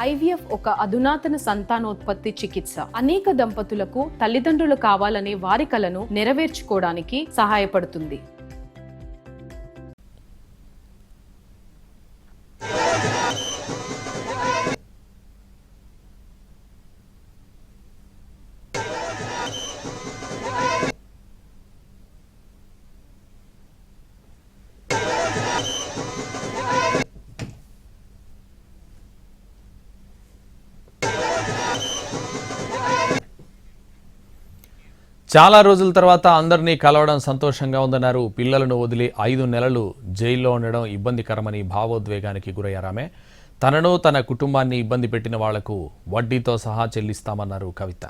IVF ఒక అధునాతన సంతానోత్పత్తి చికిత్స. అనేక దంపతులకు తల్లిదండ్రులు కావాలనే వారి కలను నెరవేర్చుకోవడానికి సహాయపడుతుంది. చాలా రోజుల తర్వాత అందరినీ కలవడం సంతోషంగా ఉందన్నారు. పిల్లలను వదిలి ఐదు నెలలు జైల్లో ఉండడం ఇబ్బందికరమని భావోద్వేగానికి గురయ్యారామె తనను తన కుటుంబాన్ని ఇబ్బంది పెట్టిన వాళ్ళకు వడ్డీతో సహా చెల్లిస్తామన్నారు కవిత.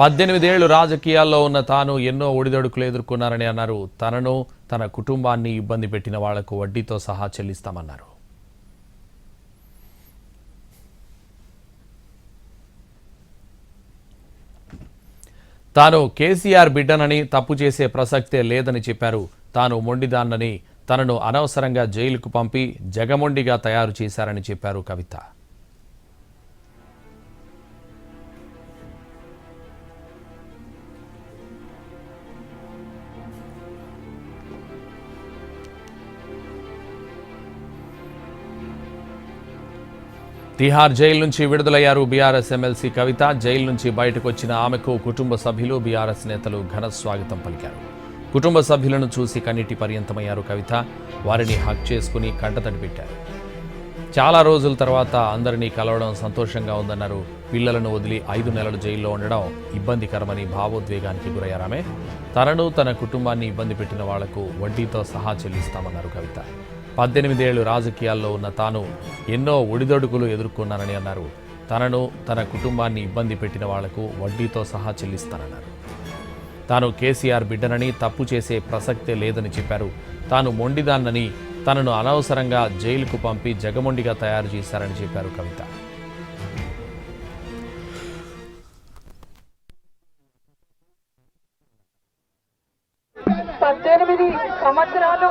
పద్దెనిమిదేళ్ళు రాజకీయాల్లో ఉన్న తాను ఎన్నో ఒడిదొడుకులు ఎదుర్కొన్నారని అన్నారు. తనను తన కుటుంబాన్ని ఇబ్బంది పెట్టిన వాళ్ళకు వడ్డీతో సహా చెల్లిస్తామన్నారు. తాను కేసీఆర్ బిడ్డనని తప్పు చేసే ప్రసక్తే లేదని చెప్పారు. తాను మొండిదాన్నని తనను అనవసరంగా జైలుకు పంపి జగమొండిగా తయారు చేశారని చెప్పారు కవిత. తిహార్ జైలు నుంచి విడుదలయ్యారు బీఆర్ఎస్ ఎమ్మెల్సీ కవిత. జైలు నుంచి బయటకు వచ్చిన ఆమెకు కుటుంబ సభ్యులు బీఆర్ఎస్ నేతలు ఘన స్వాగతం పలికారు. కుటుంబ సభ్యులను చూసి కన్నీటి పర్యంతమయ్యారు కవిత. వారిని హక్ చేసుకుని కంటతడి పెట్టారు. చాలా రోజుల తర్వాత అందరినీ కలవడం సంతోషంగా ఉందన్నారు. పిల్లలను వదిలి ఐదు నెలలు జైల్లో ఉండడం ఇబ్బందికరమని భావోద్వేగానికి గురయ్యారామె తనను తన కుటుంబాన్ని ఇబ్బంది పెట్టిన వాళ్ళకు వడ్డీతో సహా చెల్లిస్తామన్నారు కవిత. పద్దెనిమిదేళ్ళు రాజకీయాల్లో ఉన్న తాను ఎన్నో ఒడిదొడుకులు ఎదుర్కొన్నానని అన్నారు. తనను తన కుటుంబాన్ని ఇబ్బంది పెట్టిన వాళ్ళకు వడ్డీతో సహా చెల్లిస్తానన్నారు. తాను కేసీఆర్ బిడ్డనని తప్పు చేసే ప్రసక్తే లేదని చెప్పారు. తాను మొండిదాన్నని తనను అనవసరంగా జైలుకు పంపి జగమొండిగా తయారు చేశారని చెప్పారు కవిత. పద్దెనిమిది సంవత్సరాలు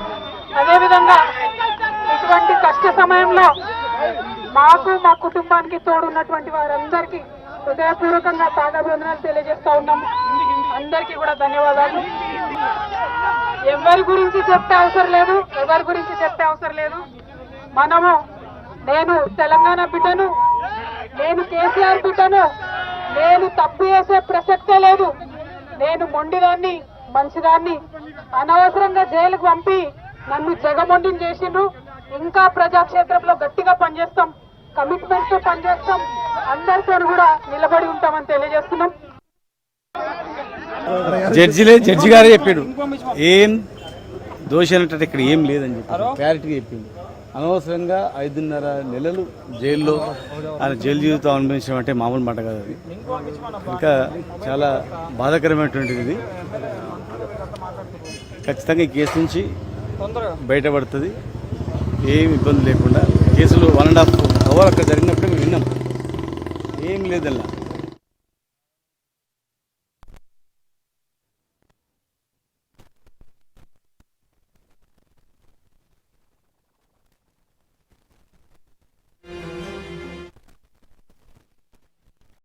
అదేవిధంగా ఇటువంటి కష్ట సమయంలో మాకు మా కుటుంబానికి తోడున్నటువంటి వారందరికీ హృదయపూర్వకంగా పాదాభివందనాలు తెలియజేస్తా ఉన్నాము. అందరికీ కూడా ధన్యవాదాలు. ఎవరి గురించి చెప్పే అవసరం లేదు ఎవరి గురించి చెప్పే అవసరం లేదు. మనము నేను తెలంగాణ బిడ్డను నేను కేసీఆర్ బిడ్డను నేను తప్పు చేసే ప్రసక్తే లేదు. నేను మొండిదాన్ని మంచిదాన్ని అనవసరంగా జైలుకు పంపి నన్ను జగమొండిని చేసిండ్రు. ఇంకా ప్రజాక్షేత్రంలో గట్టిగా పనిచేస్తాం. కమిట్మెంట్తో పనిచేస్తాం. అందరితో కూడా నిలబడి ఉంటామని తెలియజేస్తున్నాం. జడ్జిలే జడ్జి గారే చెప్పాడు. ఏం దోషి అనేటట్టు ఇక్కడ ఏం లేదని చెప్పి క్లారిటీగా చెప్పింది అనవసరంగా ఐదున్నర నెలలు జైల్లో ఆయన జైలు జీవితం అనుభవించడం అంటే మామూలు మాట కాదు అది. ఇంకా చాలా బాధాకరమైనటువంటిది ఇది. ఖచ్చితంగా ఈ కేసు నుంచి బయటపడుతుంది. ఏమి ఇబ్బంది లేకుండా కేసులు వన్ అండ్ హాఫ్ అవర్ అక్కడ జరిగినప్పుడు మేము విన్నాం. ఏం లేదల్లా.